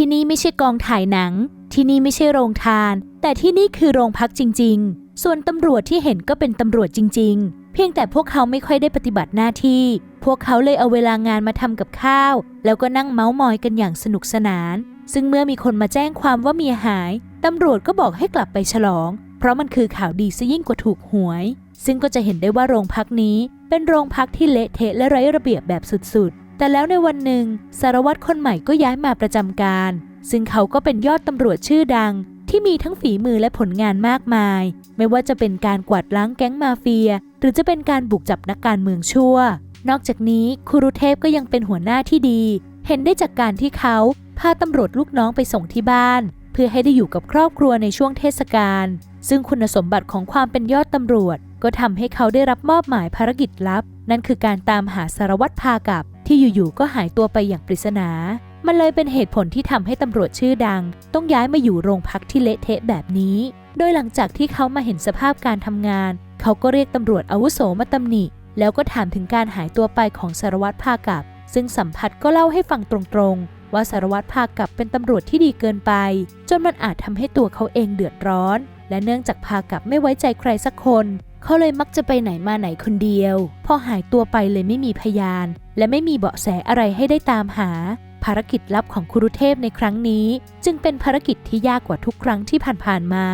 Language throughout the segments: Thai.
ที่นี่ไม่ใช่กองถ่ายหนัง ที่นี่ไม่ใช่โรงทาน แต่ที่นี่คือโรงพักจริง ๆ ส่วนตำรวจที่เห็นก็เป็นตำรวจจริง ๆ เพียงแต่พวกเขาไม่ค่อยได้ปฏิบัติหน้าที่ พวกเขาเลยเอาเวลางานมาทำกับข้าว แล้วก็นั่งเมาส์มอยกันอย่างสนุกสนาน ซึ่งเมื่อมีคนมาแจ้งความว่าเมียหาย ตำรวจก็บอกให้กลับไปฉลอง เพราะมันคือข่าวดีซะยิ่งกว่าถูกหวย ซึ่งก็จะเห็นได้ว่าโรงพักนี้ เป็นโรงพักที่เละเทะและไร้ระเบียบแบบสุดๆ แต่แล้วในวันหนึ่งสารวัตรคนใหม่ก็ย้ายมาประจำการ ซึ่งเขาก็เป็นยอดตำรวจชื่อดัง ที่มีทั้งฝีมือและผลงานมากมาย ไม่ว่าจะเป็นการกวาดล้างแก๊งมาเฟีย หรือจะเป็นการบุกจับนักการเมืองชั่ว นอกจากนี้คุรุเทพก็ยังเป็นหัวหน้าที่ดี เห็นได้จากการที่เขาพาตำรวจลูกน้องไปส่งที่บ้าน เพื่อให้ได้อยู่กับครอบครัวในช่วงเทศกาลซึ่งคุณสมบัติของความเป็นยอดตำรวจ ก็ทำให้เขาได้รับมอบหมายภารกิจลับ นั่นคือการตามหาสารวัตรพากับ ที่อยู่ๆก็หายตัวไปอย่างปริศนา มันเลยเป็นเหตุผลที่ทำให้ตำรวจชื่อดัง ต้องย้ายมาอยู่โรงพักที่เละเทะแบบนี้ โดยหลังจากที่เขามาเห็นสภาพการทำงาน เขาก็เรียกตำรวจอาวุโสมาตำหนิ แล้วก็ถามถึงการหายตัวไปของสารวัตรพากับ ซึ่งสัมผัสก็เล่าให้ฟังตรงๆ ว่าสารวัตรพากับเป็นตำรวจที่ดีเกินไป จนมันอาจทำให้ตัวเขาเองเดือดร้อน และเนื่องจากพากับไม่ไว้ใจใครสักคน เขาเลยมักจะไปไหนมาไหนคนเดียว พอหายตัวไปเลยไม่มีพยาน และไม่มีเบาะแสอะไรให้ได้ตามหา ภารกิจลับของคุรุเทพในครั้งนี้ จึงเป็นภารกิจที่ยากกว่าทุกครั้งที่ผ่านๆมา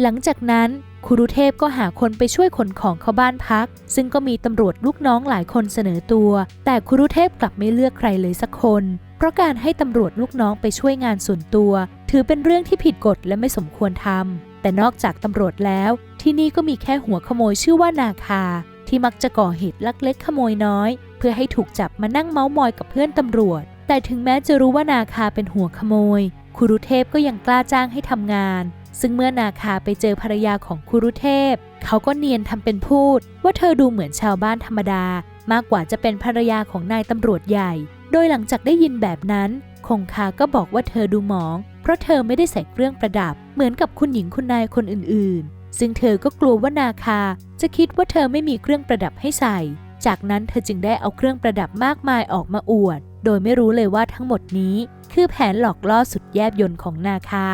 หลังจากนั้นคุรุเทพก็หาคนไปช่วยขนของเข้าบ้านพัก ซึ่งก็มีตำรวจลูกน้องหลายคนเสนอตัว แต่คุรุเทพกลับไม่เลือกใครเลยสักคน เพราะการให้ตำรวจลูกน้องไปช่วยงานส่วนตัว ถือเป็นเรื่องที่ผิดกฎและไม่สมควรทำแต่นอกจากตำรวจแล้ว ที่นี่ก็มีแค่หัวขโมยชื่อว่านาคา ที่มักจะก่อเหตุลักเล็กขโมยน้อย เพื่อให้ถูกจับมานั่งเมาส์มอยกับเพื่อนตำรวจ แต่ถึงแม้จะรู้ว่านาคาเป็นหัวขโมย คุรุเทพก็ยังกล้าจ้างให้ทำงาน ซึ่งเมื่อนาคาไปเจอภรรยาของคุรุเทพ เขาก็เนียนทำเป็นพูด ว่าเธอดูเหมือนชาวบ้านธรรมดา มากกว่าจะเป็นภรรยาของนายตำรวจใหญ่ โดยหลังจากได้ยินแบบนั้น คงคาก็บอกว่าเธอดูหมอง เพราะเธอไม่ได้ใส่เครื่องประดับ เหมือนกับคุณหญิงคุณนายคนอื่น ซึ่งเธอก็กลัวว่านาคาจะคิดว่าเธอไม่มีเครื่องประดับให้ใส่ จากนั้นเธอจึงได้เอาเครื่องประดับมากมายออกมาอวด โดยไม่รู้เลยว่าทั้งหมดนี้ คือแผนหลอกล่อสุดแยบยนต์ของนาคา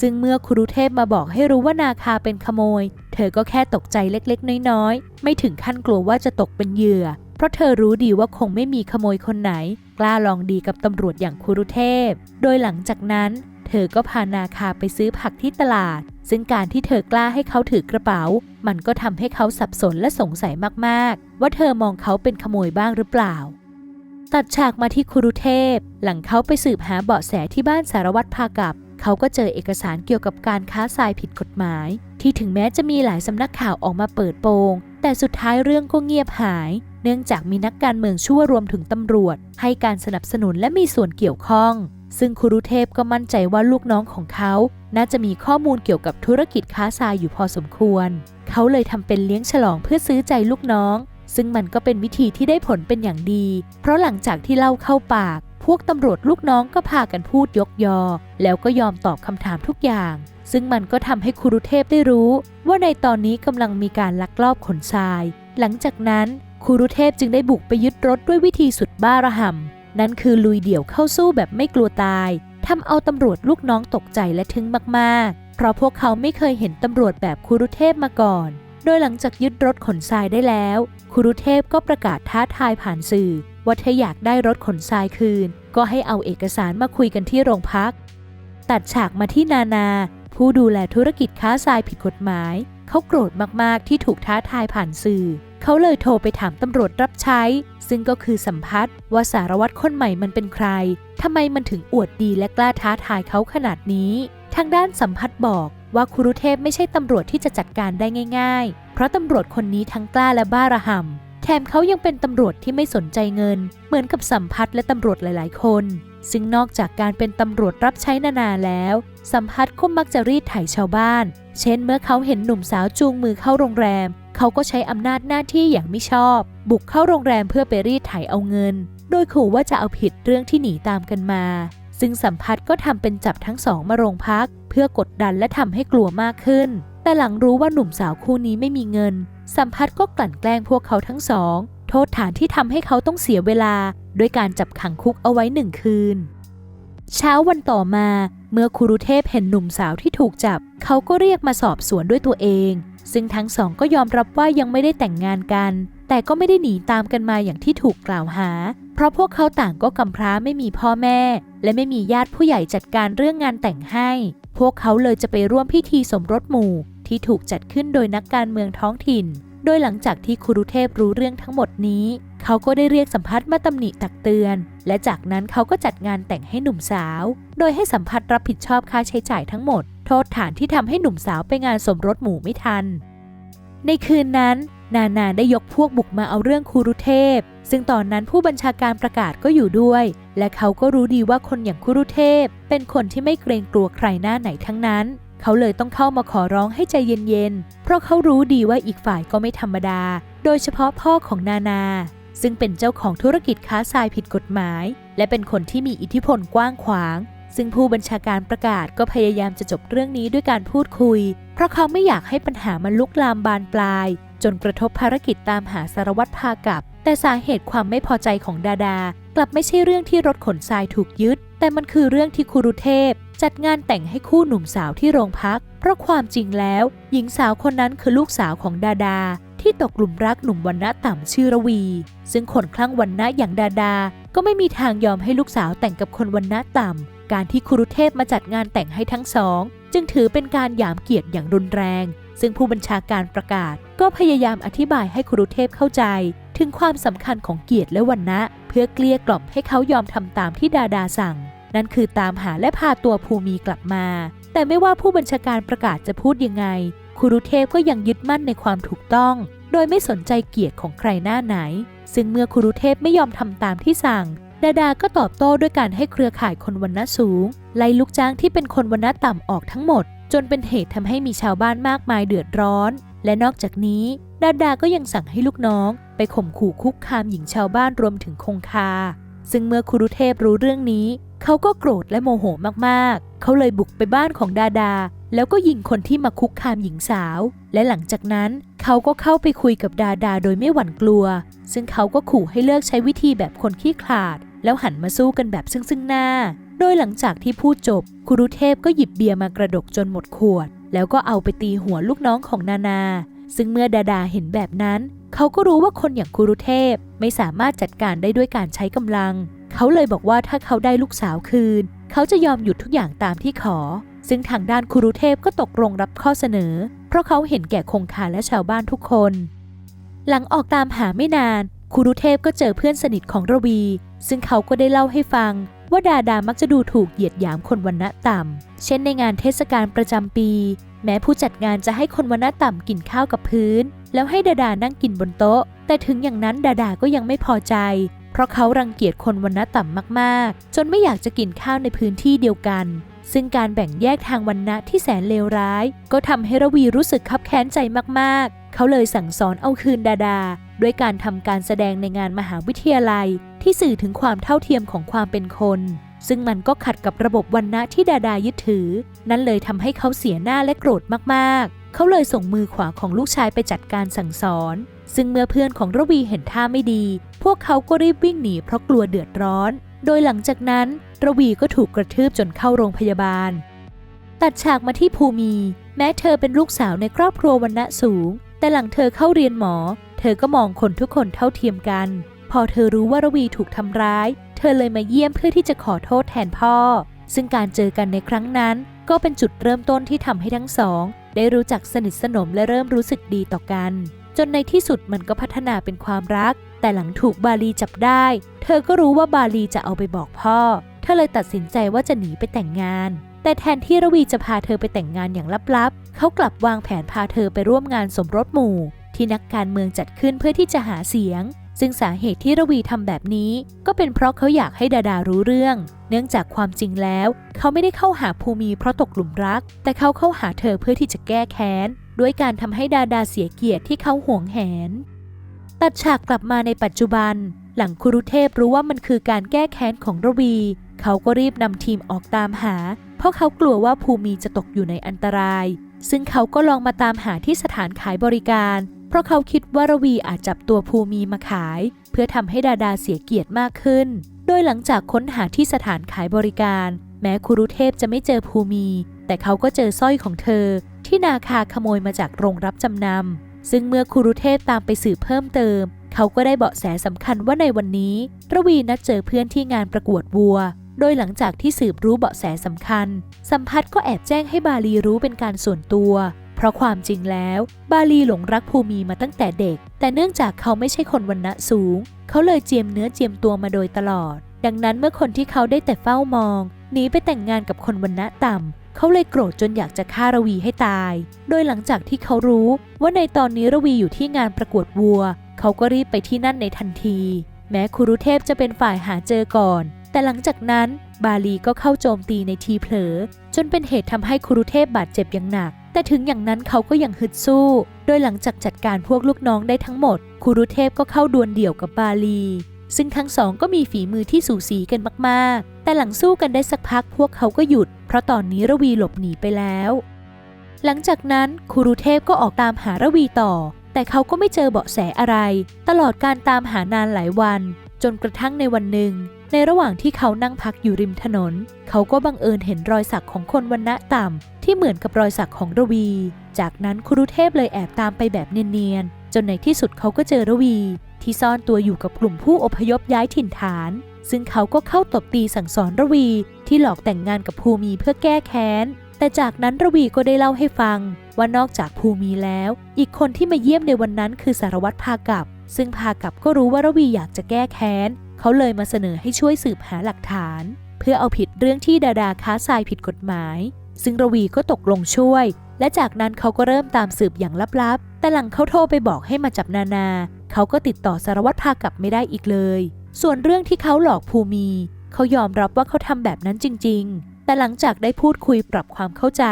ซึ่งเมื่อครูเทพมาบอกให้รู้ว่านาคาเป็นขโมย เธอก็แค่ตกใจเล็กๆ น้อยๆ ไม่ถึงขั้นกลัวว่าจะตกเป็นเหยื่อ เพราะเธอรู้ดีว่าคงไม่มีขโมยคนไหน กล้าลองดีกับตำรวจอย่างครูเทพ โดยหลังจากนั้น เธอก็พานาคาไปซื้อผักที่ตลาด ซึ่งการที่เธอกล้าให้เขาถือกระเป๋า มันก็ทำให้เขาสับสนและสงสัยมากๆ ว่าเธอมองเขาเป็นขโมยบ้างหรือเปล่า ตัดฉากมาที่คุรุเทพ หลังเขาไปสืบหาเบาะแสที่บ้านสารวัตรพากับ เขาก็เจอเอกสารเกี่ยวกับการค้าทรายผิดกฎหมาย ที่ถึงแม้จะมีหลายสำนักข่าวออกมาเปิดโปง แต่สุดท้ายเรื่องก็เงียบหายเนื่องจากมีนักการเมืองชั่วรวมถึงตำรวจ ให้การสนับสนุนและมีส่วนเกี่ยวข้อง ซึ่งคุรุเทพก็มั่นใจว่าลูกน้องของเขา น่าจะมีข้อมูลเกี่ยวกับธุรกิจค้าทรายอยู่พอสมควร เขาเลยทำเป็นเลี้ยงฉลองเพื่อซื้อใจลูกน้อง ซึ่งมันก็เป็นวิธีที่ได้ผลเป็นอย่างดี เพราะหลังจากที่เล่าเข้าปาก พวกตำรวจลูกน้องก็พากันพูดยกยอ แล้วก็ยอมตอบคำถามทุกอย่าง ซึ่งมันก็ทำให้คุรุเทพได้รู้ ว่าในตอนนี้กำลังมีการลักลอบขนทราย หลังจากนั้นคุรุเทพจึงได้บุกไปยึดรถด้วยวิธีสุดบ้าระห่ำ นั่นคือลุยเดี่ยวเข้าสู้แบบไม่กลัวตายทำเอาตำรวจลูกน้องตกใจและทึ่งมากๆ เพราะพวกเขาไม่เคยเห็นตำรวจแบบคุรุเทพมาก่อน โดยหลังจากยึดรถขนทรายได้แล้ว คุรุเทพก็ประกาศท้าทายผ่านสื่อ ว่าถ้าอยากได้รถขนทรายคืน ก็ให้เอาเอกสารมาคุยกันที่โรงพัก ตัดฉากมาที่นานา ผู้ดูแลธุรกิจค้าทรายผิดกฎหมาย เขาโกรธมากๆที่ถูกท้าทายผ่านสื่อ เขาเลยโทรไปถามตำรวจรับใช้ ซึ่งก็คือสัมพัทธ์ว่าสารวัตรคนใหม่มันเป็นใครทำไมมันถึงอวดดีและกล้าท้าทายเขาขนาดนี้ ทางด้านสัมพัทธ์บอกว่าคุรุเทพไม่ใช่ตำรวจที่จะจัดการได้ง่ายๆ เพราะตำรวจคนนี้ทั้งกล้าและบ้าระห่ำแถมเขายังเป็นตำรวจที่ไม่สนใจเงิน เหมือนกับสัมพัทธ์และตำรวจหลายๆ คน ซึ่งนอกจากการเป็นตำรวจรับใช้นานาแล้ว สัมพัทธ์ก็มักจะรีดไถชาวบ้าน เช่นเมื่อเขาเห็นหนุ่มสาวจูงมือเข้าโรงแรม เขาก็ใช้อำนาจหน้าที่อย่างไม่ชอบ บุกเข้าโรงแรมเพื่อไปรีดไถเอาเงิน โดยขู่ว่าจะเอาผิดเรื่องที่หนีตามกันมา ซึ่งสัมพัทธ์ก็ทำเป็นจับทั้งสองมาโรงพัก เพื่อกดดันและทำให้กลัวมากขึ้น แต่หลังรู้ว่าหนุ่มสาวคู่นี้ไม่มีเงิน สัมพัทธ์ก็กลั่นแกล้งพวกเขาทั้งสอง โทษฐานที่ทำให้เขาต้องเสียเวลา ด้วยการจับขังคุกเอาไว้หนึ่งคืน เช้าวันต่อมา เมื่อคุรุเทพเห็นหนุ่มสาวที่ถูกจับ เขาก็เรียกมาสอบสวนด้วยตัวเอง ซึ่งทั้งสองก็ยอมรับว่ายังไม่ได้แต่งงานกัน แต่ก็ไม่ได้หนีตามกันมาอย่างที่ถูกกล่าวหา เพราะพวกเขาต่างก็กำพร้าไม่มีพ่อแม่ และไม่มีญาติผู้ใหญ่จัดการเรื่องงานแต่งให้ พวกเขาเลยจะไปร่วมพิธีสมรสหมู่ที่ถูกจัดขึ้นโดยนักการเมืองท้องถิ่น โดยหลังจากที่ครุเทพรู้เรื่องทั้งหมดนี้ เขาก็ได้เรียกสัมพัทธ์มาตำหนิตักเตือน และจากนั้นเขาก็จัดงานแต่งให้หนุ่มสาว โดยให้สัมพัทธ์รับผิดชอบค่าใช้จ่ายทั้งหมด โทษฐานที่ทำให้หนุ่มสาวไปงานสมรสหมู่ไม่ทัน ในคืนนั้น นานาได้ยกพวกบุกมาเอาเรื่องคูรุเทพ ซึ่งตอนนั้นผู้บัญชาการประกาศก็อยู่ด้วย และเขาก็รู้ดีว่าคนอย่างคูรุเทพ เป็นคนที่ไม่เกรงกลัวใครหน้าไหนทั้งนั้น เขาเลยต้องเข้ามาขอร้องให้ใจเย็นๆ เพราะเขารู้ดีว่าอีกฝ่ายก็ไม่ธรรมดา โดยเฉพาะพ่อของนานา ซึ่งเป็นเจ้าของธุรกิจค้าทรายผิดกฎหมาย และเป็นคนที่มีอิทธิพลกว้างขวาง ซึ่งผู้บัญชาการประกาศก็พยายามจะจบเรื่องนี้ด้วยการพูดคุย เพราะเขาไม่อยากให้ปัญหามันลุกลามบานปลาย จนกระทบภารกิจตามหาสารวัตรพากับ แต่สาเหตุความไม่พอใจของดาดา กลับไม่ใช่เรื่องที่รถขนทรายถูกยึด แต่มันคือเรื่องที่คุรุเทพ จัดงานแต่งให้คู่หนุ่มสาวที่โรงพัก เพราะความจริงแล้ว หญิงสาวคนนั้นคือลูกสาวของดาดา ที่ตกหลุมรักหนุ่มวันณะต่ำชื่อระวี ซึ่งคนคลั่งวันณะอย่างดาดา ก็ไม่มีทางยอมให้ลูกสาวแต่งกับคนวันณะต่ำ การที่ครุเทพมาจัดงานแต่งให้ทั้งสอง จึงถือเป็นการหยามเกียรติอย่างรุนแรง ซึ่งผู้บัญชาการประกาศ ก็พยายามอธิบายให้ครุเทพเข้าใจ ถึงความสำคัญของเกียรติและวันณะ เพื่อเกลี้ยกล่อมให้เขายอมทำตามที่ดาดาสั่ง นั่นคือตามหาและพาตัวภูมีกลับมา แต่ไม่ว่าผู้บัญชาการประกาศจะพูดยังไง คุรุเทพก็ยังยึดมั่นในความถูกต้อง โดยไม่สนใจเกียรติของใครหน้าไหน ซึ่งเมื่อคุรุเทพไม่ยอมทำตามที่สั่ง ดาดาก็ตอบโต้ด้วยการให้เครือข่ายคนวันณะสูง ไล่ลูกจ้างที่เป็นคนวันณะต่ำออกทั้งหมด จนเป็นเหตุทำให้มีชาวบ้านมากมายเดือดร้อน และนอกจากนี้ ดาดาก็ยังสั่งให้ลูกน้อง ไปข่มขู่คุกคามหญิงชาวบ้านรวมถึงคงคา ซึ่งเมื่อคุรุเทพรู้เรื่องนี้ เขาก็โกรธและโมโหมากๆ เขาเลยบุกไปบ้านของดาดา แล้วก็ยิงคนที่มาคุกคามหญิงสาว และหลังจากนั้นเขาก็เข้าไปคุยกับดาดาโดยไม่หวั่นกลัว ซึ่งเขาก็ขู่ให้เลิกใช้วิธีแบบคนขี้ขลาด แล้วหันมาสู้กันแบบซึ่งซึ่งหน้า โดยหลังจากที่พูดจบคุรุเทพก็หยิบเบียร์มากระดกจนหมดขวด แล้วก็เอาไปตีหัวลูกน้องของนานา ซึ่งเมื่อดาดาเห็นแบบนั้น เขาก็รู้ว่าคนอย่างคุรุเทพไม่สามารถจัดการได้ด้วยการใช้กำลัง เขาเลยบอกว่าถ้าเขาได้ลูกสาวคืน เขาจะยอมหยุดทุกอย่างตามที่ขอ ซึ่งทางด้านคุรุเทพก็ตกลงรับข้อเสนอ เพราะเขาเห็นแก่คงคาและชาวบ้านทุกคน หลังออกตามหาไม่นานคุรุเทพก็เจอเพื่อนสนิทของระวี ซึ่งเขาก็ได้เล่าให้ฟัง ว่าดาดามักจะดูถูกเหยียดหยามคนวันณะต่ำ เช่นในงานเทศกาลประจำปี แม้ผู้จัดงานจะให้คนวันณะต่ำกินข้าวกับพื้น แล้วให้ดาดานั่งกินบนโต๊ะ แต่ถึงอย่างนั้นดาดาก็ยังไม่พอใจ เพราะเขารังเกียจคนวันณะต่ำมากๆ จนไม่อยากจะกินข้าวในพื้นที่เดียวกัน ซึ่งการแบ่งแยกทางวันณะที่แสนเลวร้าย ก็ทำให้ระวีรู้สึกคับแค้นใจมากๆ เขาเลยสั่งสอนเอาคืนดาดา ด้วยการทำการแสดงในงานมหาวิทยาลัย ที่สื่อถึงความเท่าเทียมของความเป็นคน ซึ่งมันก็ขัดกับระบบวันณะที่ดาดายึดถือ นั่นเลยทำให้เขาเสียหน้าและโกรธมากๆ เขาเลยส่งมือขวาของลูกชายไปจัดการสั่งสอน ซึ่งเมื่อเพื่อนของระวีเห็นท่าไม่ดี พวกเขาก็รีบวิ่งหนีเพราะกลัวเดือดร้อน โดยหลังจากนั้น ระวีก็ถูกกระทืบจนเข้าโรงพยาบาล ตัดฉากมาที่ภูมี แม้เธอเป็นลูกสาวในครอบครัววันณะสูง แต่หลังเธอเข้าเรียนหมอ เธอก็มองคนทุกคนเท่าเทียมกัน พอเธอรู้ว่าระวีถูกทำร้าย เธอเลยมาเยี่ยมเพื่อที่จะขอโทษแทนพ่อ ซึ่งการเจอกันในครั้งนั้น ก็เป็นจุดเริ่มต้นที่ทำให้ทั้งสอง ได้รู้จักสนิทสนมและเริ่มรู้สึกดีต่อกัน จนในที่สุดมันก็พัฒนาเป็นความรัก แต่หลังถูกบาลีจับได้ เธอก็รู้ว่าบาลีจะเอาไปบอกพ่อ เธอเลยตัดสินใจว่าจะหนีไปแต่งงานแต่แทนที่ระวีจะพาเธอไปแต่งงานอย่างลับๆ เขากลับวางแผนพาเธอไปร่วมงานสมรสหมู่ ที่นักการเมืองจัดขึ้นเพื่อที่จะหาเสียง ซึ่งสาเหตุที่ระวีทำแบบนี้ ก็เป็นเพราะเขาอยากให้ดาดารู้เรื่อง เนื่องจากความจริงแล้ว เขาไม่ได้เข้าหาภูมิเพราะตกหลุมรัก แต่เขาเข้าหาเธอเพื่อที่จะแก้แค้น ด้วยการทำให้ดาดาเสียเกียรติที่เขาห่วงแหน ตัดฉากกลับมาในปัจจุบัน หลังคุรุเทพรู้ว่ามันคือการแก้แค้นของระวี เขาก็รีบนำทีมออกตามหา เพราะเขากลัวว่าภูมิจะตกอยู่ในอันตราย ซึ่งเขาก็ลองมาตามหาที่สถานขายบริการ เพราะเขาคิดว่าระวีอาจจับตัวภูมิมาขาย เพื่อทำให้ดาดาเสียเกียรติมากขึ้น โดยหลังจากค้นหาที่สถานขายบริการ แม้คุรุเทพจะไม่เจอภูมิแต่เขาก็เจอสร้อยของเธอ ที่นาคาขโมยมาจากโรงรับจำนำซึ่งเมื่อคุรุเทพตามไปสืบเพิ่มเติม เขาก็ได้เบาะแสสำคัญว่าในวันนี้ ระวีนัดเจอเพื่อนที่งานประกวดวัวโดยหลังจากที่สืบรู้เบาะแสสำคัญ สัมพัทธ์ก็แอบแจ้งให้บาลีรู้เป็นการส่วนตัว เพราะความจริงแล้ว บาลีหลงรักภูมีมาตั้งแต่เด็ก แต่เนื่องจากเขาไม่ใช่คนวันณะสูง เขาเลยเจียมเนื้อเจียมตัวมาโดยตลอด ดังนั้นเมื่อคนที่เขาได้แต่เฝ้ามองหนีไปแต่งงานกับคนวันณะต่ำ เขาเลยโกรธจนอยากจะฆ่าระวีให้ตาย โดยหลังจากที่เขารู้ว่าในตอนนี้ระวีอยู่ที่งานประกวดวัว เขาก็รีบไปที่นั่นในทันที แม้คุรุเทพจะเป็นฝ่ายหาเจอก่อน แต่หลังจากนั้นบาลีก็เข้าโจมตีในทีเผลอ จนเป็นเหตุทำให้คุรุเทพบาดเจ็บอย่างหนัก แต่ถึงอย่างนั้นเขาก็ยังฮึดสู้ โดยหลังจากจัดการพวกลูกน้องได้ทั้งหมด คุรุเทพก็เข้าดวลเดี่ยวกับบาลี ซึ่งทั้งสองก็มีฝีมือที่สูสีกันมากๆ แต่หลังสู้กันได้สักพักพวกเขาก็หยุด เพราะตอนนี้ระวีหลบหนีไปแล้ว หลังจากนั้นคุรุเทพก็ออกตามหาระวีต่อ แต่เขาก็ไม่เจอเบาะแสอะไร ตลอดการตามหานานหลายวัน จนกระทั่งในวันหนึ่ง ในระหว่างที่เขานั่งพักอยู่ริมถนน เขาก็บังเอิญเห็นรอยสักของคนวันณะต่ำ ที่เหมือนกับรอยสักของระวี จากนั้นครุเทพเลยแอบตามไปแบบเนียนๆ จนในที่สุดเขาก็เจอระวี ที่ซ่อนตัวอยู่กับกลุ่มผู้อพยพย้ายถิ่นฐาน ซึ่งเขาก็เข้าตบตีสั่งสอนระวี ที่หลอกแต่งงานกับภูมีเพื่อแก้แค้น แต่จากนั้นระวีก็ได้เล่าให้ฟัง ว่านอกจากภูมีแล้ว อีกคนที่มาเยี่ยมในวันนั้นคือสารวัตรพากับ ซึ่งพากับก็รู้ว่าระวีอยากจะแก้แค้น เขาเลยมาเสนอให้ช่วยสืบหาหลักฐาน เพื่อเอาผิดเรื่องที่ดาดาค้าทรายผิดกฎหมาย ซึ่งระวีก็ตกลงช่วย และจากนั้นเขาก็เริ่มตามสืบอย่างลับๆ แต่หลังเขาโทรไปบอกให้มาจับนานา เขาก็ติดต่อสารวัตรพากลับไม่ได้อีกเลย ส่วนเรื่องที่เขาหลอกภูมีเขายอมรับว่าเขาทำแบบนั้นจริง ๆแต่หลังจากได้พูดคุยปรับความเข้าใจ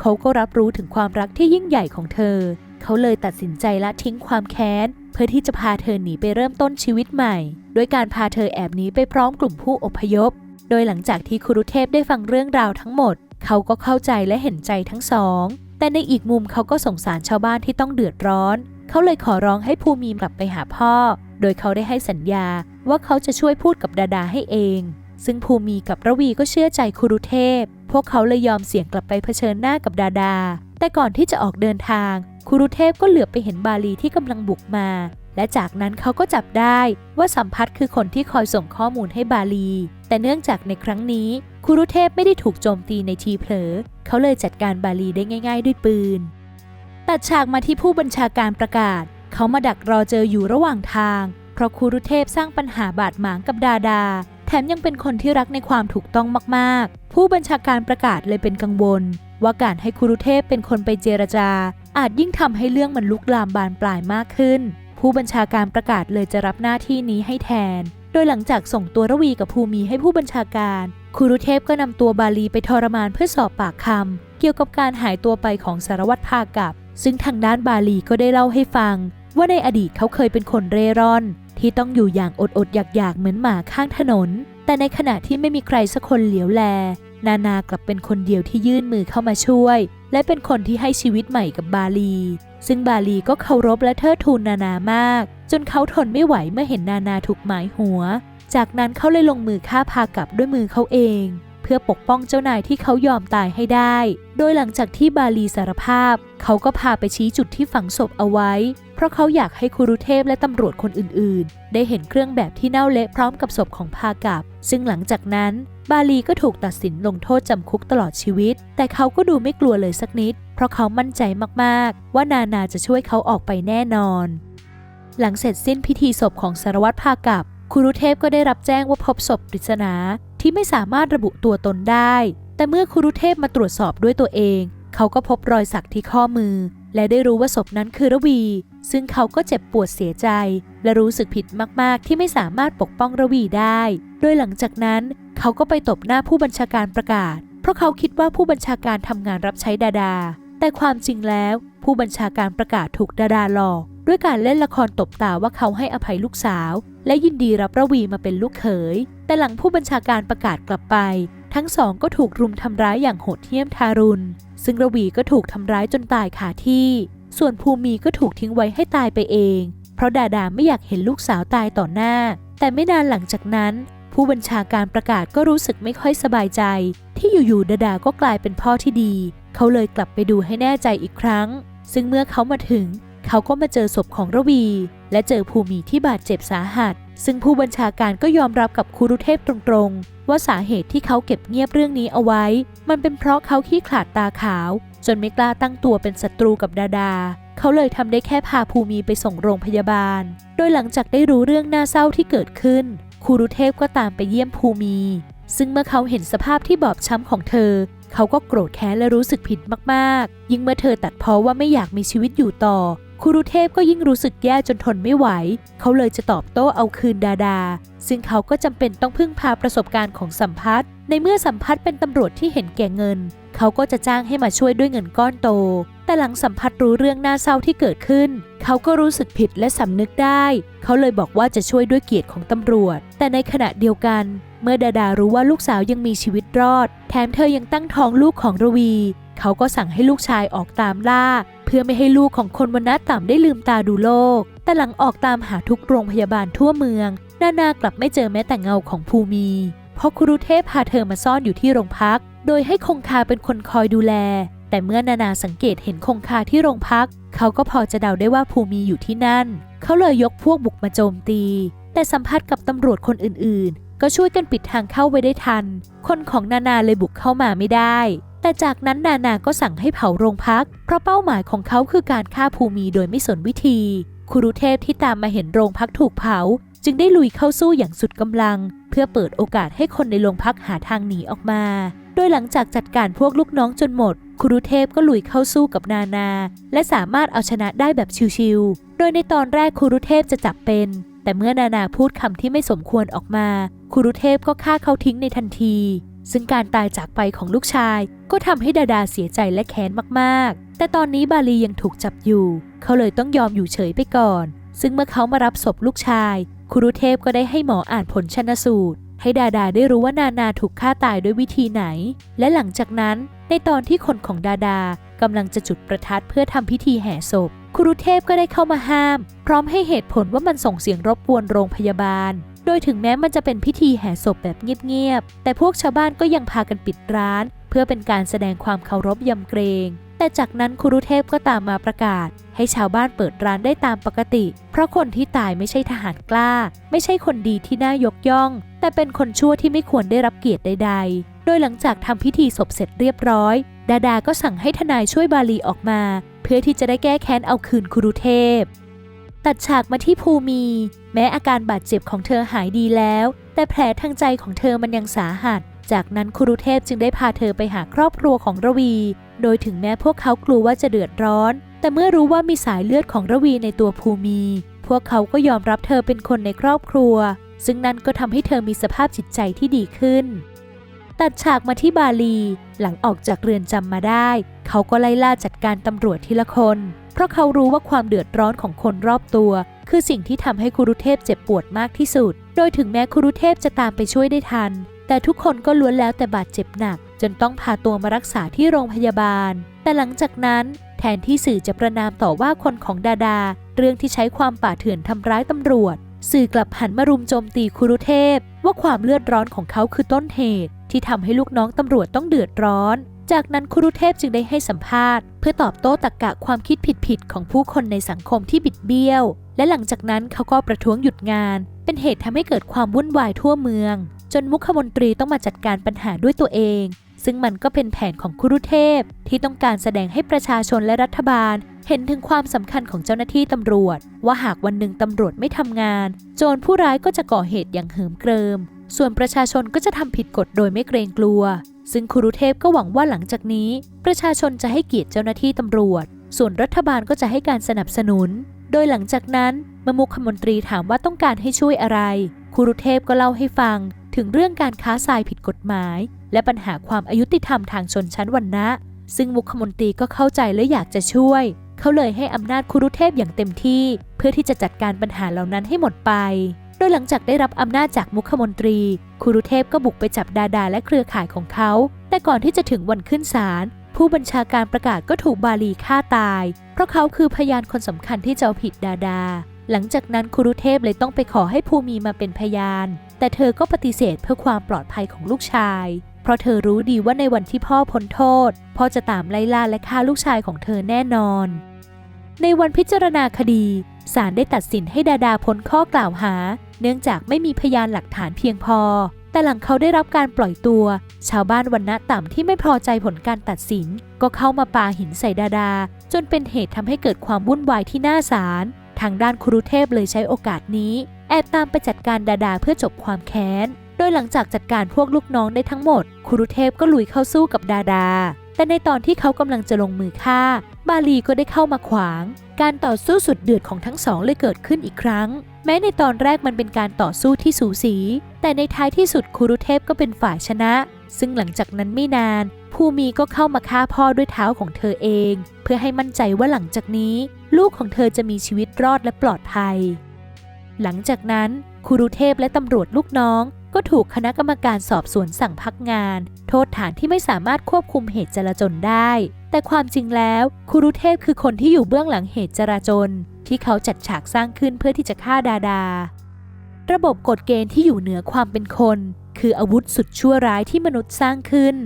เขาก็รับรู้ถึงความรักที่ยิ่งใหญ่ของเธอ เขาเลยตัดสินใจละทิ้งความแค้น พื่อที่จะพาเธอหนีไปเริ่มต้นชีวิตใหม่โดยการพาเธอแอบหนีไปพร้อมกลุ่มผู้อพยพ โดยหลังจากที่คุรุเทพได้ฟังเรื่องราวทั้งหมด เขาก็เข้าใจและเห็นใจทั้งสอง แต่ในอีกมุมเขาก็สงสารชาวบ้านที่ต้องเดือดร้อน เขาเลยขอร้องให้ภูมีกลับไปหาพ่อ โดยเขาได้ให้สัญญาว่าเขาจะช่วยพูดกับดาดาให้เอง ซึ่งภูมีกับระวีก็เชื่อใจคุรุเทพ พวกเขาเลยยอมเสี่ยงกลับไปเผชิญหน้ากับดาดา แต่ก่อนที่จะออกเดินทาง คุรุเทพก็เหลือบไปเห็นบาลีที่กำลังบุกมา และจากนั้นเขาก็จับได้ว่าสัมพัทธ์คือคนที่คอยส่งข้อมูลให้บาลี แต่เนื่องจากในครั้งนี้คุรุเทพไม่ได้ถูกโจมตีในทีเผลอ เขาเลยจัดการบาลีได้ง่าย ๆ ด้วยปืน ตัดฉากมาที่ผู้บัญชาการประกาศ เขามาดักรอเจออยู่ระหว่างทาง เพราะคุรุเทพสร้างปัญหาบาดหมางกับดาดา แถมยังเป็นคนที่รักในความถูกต้องมากๆ ผู้บัญชาการประกาศเลยเป็นกังวลว่าการให้คุรุเทพเป็นคนไปเจรจา อาจยิ่งทำให้เรื่องมันลุกลามบานปลายมากขึ้น ผู้บัญชาการประกาศเลยจะรับหน้าที่นี้ให้แทน โดยหลังจากส่งตัวระวีกับภูมิให้ผู้บัญชาการ คุรุเทพก็นำตัวบาลีไปทรมานเพื่อสอบปากคำเกี่ยวกับการหายตัวไปของสารวัตรพากับ ซึ่งทางด้านบาลีก็ได้เล่าให้ฟัง ว่าในอดีตเขาเคยเป็นคนเร่ร่อน ที่ต้องอยู่อย่างอดอดอยากอยากๆเหมือนหมาข้างถนน แต่ในขณะที่ไม่มีใครสักคนเหลียวแล นานากลับเป็นคนเดียวที่ยื่นมือเข้ามาช่วย และเป็นคนที่ให้ชีวิตใหม่กับบาลี ซึ่งบาลีก็เคารพและเทิดทูนนานามาก จนเขาทนไม่ไหวเมื่อเห็นนานาถูกหมายหัว จากนั้นเขาเลยลงมือฆ่าพากับด้วยมือเขาเอง เพื่อปกป้องเจ้านายที่เขายอมตายให้ได้ โดยหลังจากที่บาลีสารภาพ เขาก็พาไปชี้จุดที่ฝังศพเอาไว้ เพราะเขาอยากให้คุรุเทพและตำรวจคนอื่น ๆ ได้เห็นเครื่องแบบที่เน่าเละพร้อมกับศพของพากับ ซึ่งหลังจากนั้นบาลีก็ถูกตัดสินลงโทษจำคุกตลอดชีวิต แต่เขาก็ดูไม่กลัวเลยสักนิด เพราะเขามั่นใจมากๆ ว่านานาจะช่วยเขาออกไปแน่นอน หลังเสร็จสิ้นพิธีศพของสารวัตรพากับคุรุเทพก็ได้รับแจ้งว่าพบศพปริศนาที่ไม่สามารถระบุตัวตนได้ แต่เมื่อคุรุเทพมาตรวจสอบด้วยตัวเอง เขาก็พบรอยสักที่ข้อมือ และได้รู้ว่าศพนั้นคือระวี ซึ่งเขาก็เจ็บปวดเสียใจ และรู้สึกผิดมาก ๆ ที่ไม่สามารถปกป้องระวีได้ โดยหลังจากนั้น เขาก็ไปตบหน้าผู้บัญชาการประกาศ เพราะเขาคิดว่าผู้บัญชาการทำงานรับใช้ดาดา แต่ความจริงแล้ว ผู้บัญชาการประกาศถูกดาดาหลอก ด้วยการเล่นละครตบตาว่าเขาให้อภัยลูกสาว และยินดีรับระวีมาเป็นลูกเขย แต่หลังผู้บัญชาการประกาศกลับไป ทั้งสองก็ถูกรุมทำร้ายอย่างโหดเหี้ยมทารุณ ซึ่งระวีก็ถูกทำร้ายจนตายคาที่ ส่วนภูมีก็ถูกทิ้งไว้ให้ตายไปเอง เพราะดาดาไม่อยากเห็นลูกสาวตายต่อหน้า แต่ไม่นานหลังจากนั้น ผู้บัญชาการประกาศก็รู้สึกไม่ค่อยสบายใจ ที่อยู่ๆดาดาก็กลายเป็นพ่อที่ดี เขาเลยกลับไปดูให้แน่ใจอีกครั้ง ซึ่งเมื่อเขามาถึง เขาก็มาเจอศพของระวี และเจอภูมิที่บาดเจ็บสาหัส ซึ่งผู้บัญชาการก็ยอมรับกับครูรุเทพตรงๆ ว่าสาเหตุที่เขาเก็บเงียบเรื่องนี้เอาไว้ มันเป็นเพราะเขาขี้ขลาดตาขาว จนไม่กล้าตั้งตัวเป็นศัตรูกับดาดา เขาเลยทำได้แค่พาภูมิไปส่งโรงพยาบาล โดยหลังจากได้รู้เรื่องน่าเศร้าที่เกิดขึ้นครูรุเทพก็ตามไปเยี่ยมภูมิ ซึ่งเมื่อเขาเห็นสภาพที่บอบช้ำของเธอ เขาก็โกรธแค้นและรู้สึกผิดมากๆ ยิ่งเมื่อเธอตัดพ้อว่าไม่อยากมีชีวิตอยู่ต่อ ครูรุเทพก็ยิ่งรู้สึกแย่จนทนไม่ไหว เขาเลยจะตอบโต้เอาคืนดาดา ซึ่งเขาก็จำเป็นต้องพึ่งพาประสบการณ์ของสัมพัทธ์ในเมื่อสัมพัทธ์เป็นตำรวจที่เห็นแก่เงิน เขาก็จะจ้างให้มาช่วยด้วยเงินก้อนโต แต่หลังสัมพัทธ์รู้เรื่องน่าเศร้าที่เกิดขึ้น เขาก็รู้สึกผิดและสำนึกได้ เขาเลยบอกว่าจะช่วยด้วยเกียรติของตำรวจ แต่ในขณะเดียวกัน เมื่อดาดารู้ว่าลูกสาวยังมีชีวิตรอด แถมเธอยังตั้งท้องลูกของรวี เขาก็สั่งให้ลูกชายออกตามล่า เพื่อไม่ให้ลูกของคนวันนัต่ำได้ลืมตาดูโลก แต่หลังออกตามหาทุกโรงพยาบาลทั่วเมือง นานากลับไม่เจอแม้แต่เงาของภูมิเพราะครูเทพพาเธอมาซ่อนอยู่ที่โรงพัก โดยให้คงคาเป็นคนคอยดูแล แต่เมื่อนานาสังเกตเห็นคงคาที่โรงพัก เขาก็พอจะเดาได้ว่าภูมิอยู่ที่นั่น เขาเลยยกพวกบุกมาโจมตี แต่สัมผัสกับตำรวจคนอื่นๆ ก็ช่วยกันปิดทางเข้าไว้ได้ทัน คนของนานาเลยบุกเข้ามาไม่ได้ แต่จากนั้นนานาก็สั่งให้เผาโรงพัก เพราะเป้าหมายของเขาคือการฆ่าภูมิโดยไม่สนวิธีครูเทพที่ตามมาเห็นโรงพักถูกเผา จึงได้ลุยเข้าสู้อย่างสุดกำลัง เพื่อเปิดโอกาสให้คนในโรงพักหาทางหนีออกมา โดยหลังจากจัดการพวกลูกน้องจนหมดครูเทพก็ลุยเข้าสู้กับนานา และสามารถเอาชนะได้แบบชิวๆ โดยในตอนแรกครูเทพจะจับเป็น แต่เมื่อนานาพูดคำที่ไม่สมควรออกมาครูเทพก็ฆ่าเขาทิ้งในทันที ซึ่งการตายจากไปของลูกชายก็ทำให้ดาดาเสียใจและแค้นมากๆ แต่ตอนนี้บาลียังถูกจับอยู่ เขาเลยต้องยอมอยู่เฉยไปก่อน ซึ่งเมื่อเขามารับศพลูกชายครูเทพก็ได้ให้หมออ่านผลชนสูตร ให้ดาดาได้รู้ว่านานาถูกฆ่าตายด้วยวิธีไหน และหลังจากนั้น ในตอนที่คนของดาดากำลังจะจุดประทัดเพื่อทำพิธีแห่ศพครูเทพก็ได้เข้ามาห้าม พร้อมให้เหตุผลว่ามันส่งเสียงรบกวนโรงพยาบาล โดยถึงแม้มันจะเป็นพิธีแห่ศพแบบเงียบๆ แต่พวกชาวบ้านก็ยังพากันปิดร้าน เพื่อเป็นการแสดงความเคารพยำเกรง แต่จากนั้นครูเทพก็ตามมาประกาศ ให้ชาวบ้านเปิดร้านได้ตามปกติ เพราะคนที่ตายไม่ใช่ทหารกล้า ไม่ใช่คนดีที่น่ายกย่อง แต่เป็นคนชั่วที่ไม่ควรได้รับเกียรติใด ๆ โดยหลังจากทำพิธีศพเสร็จเรียบร้อย ดาดาก็สั่งให้ทนายช่วยบาลีออกมา เพื่อที่จะได้แก้แค้นเอาคืนครูเทพ ตัดฉากมาที่ภูมี แม้อาการบาดเจ็บของเธอหายดีแล้ว แต่แผลทางใจของเธอมันยังสาหัส จากนั้นครูเทพจึงได้พาเธอไปหาครอบครัวของระวี โดยถึงแม้พวกเขากลัวว่าจะเดือดร้อน แต่เมื่อรู้ว่ามีสายเลือดของระวีในตัวภูมี พวกเขาก็ยอมรับเธอเป็นคนในครอบครัว ซึ่งนั่นก็ทำให้เธอมีสภาพจิตใจที่ดีขึ้น ตัดฉากมาที่บาลี หลังออกจากเรือนจำมาได้ เขาก็ไล่ล่าจัดการตำรวจทีละคน เพราะเขารู้ว่าความเดือดร้อนของคนรอบตัว คือสิ่งที่ทำให้คุรุเทพเจ็บปวดมากที่สุด โดยถึงแม้คุรุเทพจะตามไปช่วยได้ทัน แต่ทุกคนก็ล้วนแล้วแต่บาดเจ็บหนัก จนต้องพาตัวมารักษาที่โรงพยาบาล แต่หลังจากนั้น แทนที่สื่อจะประนามต่อว่าคนของดาดา เรื่องที่ใช้ความป่าเถื่อนทำร้ายตำรวจ สื่อกลับหันมารุมโจมตีคุรุเทพ ว่าความเลือดร้อนของเขาคือต้นเหตุ ที่ทำให้ลูกน้องตำรวจต้องเดือดร้อน จากนั้นครุเทพจึงได้ให้สัมภาษณ์ เพื่อตอบโต้ตรกกะความคิดผิดๆของผู้คนในสังคมที่บิดเบี้ยว และหลังจากนั้นเขาก็ประท้วงหยุดงาน เป็นเหตุทำให้เกิดความวุ่นวายทั่วเมือง จนมุขมนตรีต้องมาจัดการปัญหาด้วยตัวเอง ซึ่งมันก็เป็นแผนของคุรุเทพ ที่ต้องการแสดงให้ประชาชนและรัฐบาล เห็นถึงความสำคัญของเจ้าหน้าที่ตำรวจ ว่าหากวันหนึ่งตำรวจไม่ทำงาน โจรผู้ร้ายก็จะก่อเหตุอย่างเหิมเกริม ส่วนประชาชนก็จะทำผิดกฎโดยไม่เกรงกลัว ซึ่งคุรุเทพก็หวังว่าหลังจากนี้ ประชาชนจะให้เกียรติเจ้าหน้าที่ตำรวจ ส่วนรัฐบาลก็จะให้การสนับสนุน โดยหลังจากนั้นมมุขมนตรีถามว่าต้องการให้ช่วยอะไรคุรุเทพก็เล่าให้ฟังถึงเรื่องการค้าทรายผิดกฎหมาย และปัญหาความอายุติธรรมทางชนชั้นวรรณะ ซึ่งมุขมนตรีก็เข้าใจและอยากจะช่วย เขาเลยให้อำนาจคุรุเทพอย่างเต็มที่ เพื่อที่จะจัดการปัญหาเหล่านั้นให้หมดไป โดยหลังจากได้รับอำนาจจากมุขมนตรี คุรุเทพก็บุกไปจับดาดาและเครือข่ายของเขา แต่ก่อนที่จะถึงวันขึ้นศาลผู้บัญชาการประกาศก็ถูกบาลีฆ่าตาย เพราะเขาคือพยานคนสำคัญที่จะเอาผิดดาดา หลังจากนั้นคุรุเทพเลยต้องไปขอให้ภูมีมาเป็นพยาน แต่เธอก็ปฏิเสธเพื่อความปลอดภัยของลูกชาย เพราะเธอรู้ดีว่าในวันที่พ่อพ้นโทษ พ่อจะตามไล่ล่าและฆ่าลูกชายของเธอแน่นอน ในวันพิจารณาคดีศาลได้ตัดสินให้ดาดาพ้นข้อกล่าวหา เนื่องจากไม่มีพยานหลักฐานเพียงพอ แต่หลังเขาได้รับการปล่อยตัว ชาวบ้านวันณะต่ำที่ไม่พอใจผลการตัดสิน ก็เข้ามาปาหินใส่ดาดา จนเป็นเหตุทำให้เกิดความวุ่นวายที่หน้าศาลทางด้านครูเทพเลยใช้โอกาสนี้ แอบตามไปจัดการดาดาเพื่อจบความแค้น โดยหลังจากจัดการพวกลูกน้องได้ทั้งหมด คุรูเทพก็ลุยเข้าสู้กับดาดา แต่ในตอนที่เขากำลังจะลงมือฆ่า บาลีก็ได้เข้ามาขวาง การต่อสู้สุดเดือดของทั้งสองเลยเกิดขึ้นอีกครั้ง แม้ในตอนแรกมันเป็นการต่อสู้ที่สูสี แต่ในท้ายที่สุดคุรุเทพก็เป็นฝ่ายชนะ ซึ่งหลังจากนั้นไม่นานภูมีก็เข้ามาฆ่าพ่อด้วยเท้าของเธอเอง เพื่อให้มั่นใจว่าหลังจากนี้ ลูกของเธอจะมีชีวิตรอดและปลอดภัย หลังจากนั้นคุรุเทพและตำรวจลูกน้อง ก็ถูกคณะกรรมการสอบสวนสั่งพักงาน โทษฐานที่ไม่สามารถควบคุมเหตุจลาจลได้ แต่ความจริงแล้วคุรุเทพคือคนที่อยู่เบื้องหลังเหตุจลาจล ที่เขาจัดฉากสร้างขึ้นเพื่อที่จะฆ่าดาดา ระบบกฎเกณฑ์ที่อยู่เหนือความเป็นคน คืออาวุธสุดชั่วร้ายที่มนุษย์สร้างขึ้น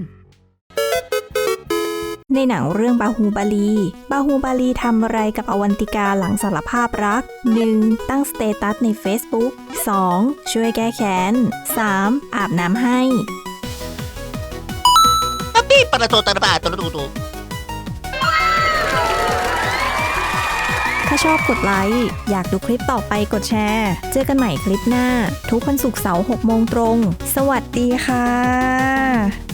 ในหนังเรื่องบาฮูบาลี บาฮูบาลีทำอะไรกับอวันติกาหลังสารภาพรัก 1. ตั้งสเตตัสใน Facebook 2. ช่วยแก้แค้น 3. อาบน้ำให้ Tapi para to para para to to ถ้าชอบกดไลค์ อยากดูคลิปต่อไปกดแชร์ เจอกันใหม่คลิปหน้า ทุกวันศุกร์เสาร์6โมงตรง สวัสดีค่ะ